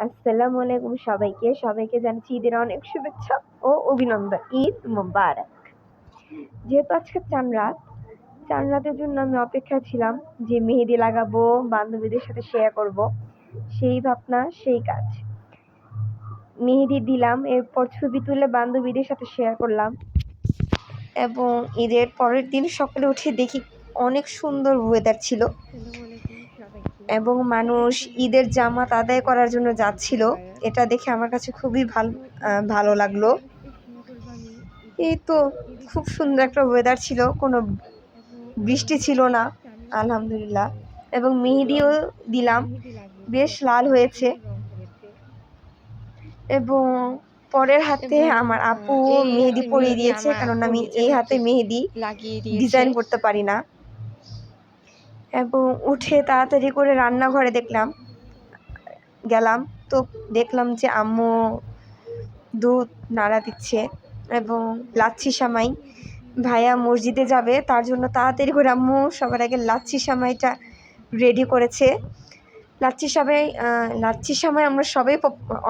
আসসালামু আলাইকুম সবাইকে। সবাইকে জানাচ্ছি ঈদের অনেক শুভেচ্ছা ও অভিনন্দন। ঈদ মোবারক। যেহেতু আজকে চান রাত, চান রাতের জন্য আমি অপেক্ষায় ছিলাম যে মেহেদি লাগাবো, বান্ধবীদের সাথে শেয়ার করব। সেই ভাবনা, সেই কাজ। মেহেদি দিলাম, এরপর ছবি তুলে বান্ধবীদের সাথে শেয়ার করলাম। এবং ঈদের পরের দিন সকালে উঠে দেখি অনেক সুন্দর ওয়েদার ছিল। এবং মানুষ ঈদের জামাত আদায় করার জন্য যাচ্ছিল। এটা দেখে আমার কাছে খুবই ভালো ভালো লাগল। এই তো খুব সুন্দর একটা ওয়েদার ছিল কোনো বৃষ্টি ছিল না আলহামদুলিল্লাহ। এবং মেহেদিও দিলাম বেশ লাল হয়েছে। এবং পরের হাতে আমার আপু মেহেদি পরিয়ে দিয়েছে কারণ আমি এই হাতে মেহেদি ডিজাইন করতে পারি না। এবং উঠে তাড়াতাড়ি করে রান্নাঘরে দেখলাম, গেলাম, তো দেখলাম যে আম্মু দুধ নাড়া দিচ্ছে এবং লাচ্ছি সামাই। ভাইয়া মসজিদে যাবে, তার জন্য তাড়াতাড়ি করে আম্মু সবার আগে লাচ্ছি সামাইটা রেডি করেছে। লাচ্ছি সামাই লাচ্ছি সামাই আমরা সবাই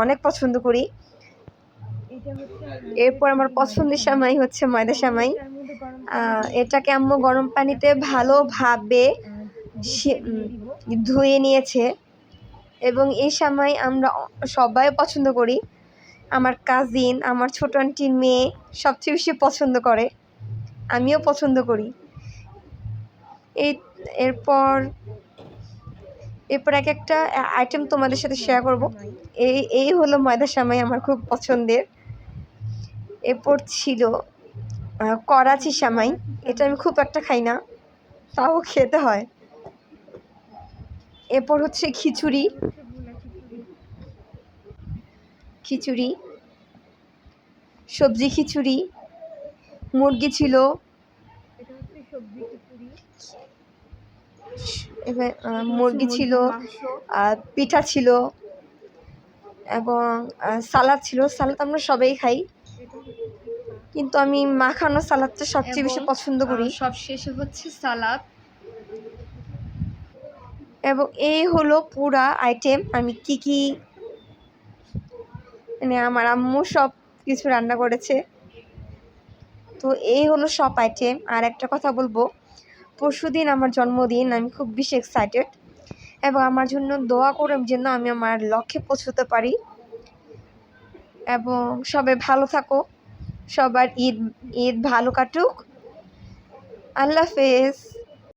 অনেক পছন্দ করি। এরপর আমার পছন্দের সামাই হচ্ছে ময়দা সামাই। এটাকে আম্মু গরম পানিতে ভালোভাবে ধুয়ে নিয়েছে। এবং এই সময় আমরা সবাই পছন্দ করি। আমার কাজিন আমার ছোট আন্টির মেয়ে সবচেয়ে বেশি পছন্দ করে। আমিও পছন্দ করি। এই, এরপর এরপর এক একটা আইটেম তোমাদের সাথে শেয়ার করব। এই এই হলো ময়দা সামাই আমার খুব পছন্দের। এরপর ছিল করাচি সামাই এটা আমি খুব একটা খাই না, তাও খেতে হয়। এরপর হচ্ছে খিচুড়ি। খিচুড়ি। সবজি খিচুড়ি। মুরগি ছিল। এবার মুরগি ছিল আর পিঠা ছিল এবং সালাদ ছিল। সালাদ আমরা সবাই খাই। কিন্তু আমি মাখানো সালাদটা সবচেয়ে বেশি পছন্দ করি। সব শেষে হচ্ছে সালাদ। এবং এই হলো পুরা আইটেম আমি কি কি মানে আমার আম্মু সব কিছু রান্না করেছে। তো এই হলো সব আইটেম আর একটা কথা বলব, পরশুদিন আমার জন্মদিন, আমি খুব বেশি এক্সাইটেড এবং আমার জন্য দোয়া করে যেন আমি আমার লক্ষ্যে পৌঁছতে পারি। এবং সবাই ভালো থাকো। সবার ঈদ ঈদ ভালো কাটুক। আল্লাহ হাফেজ।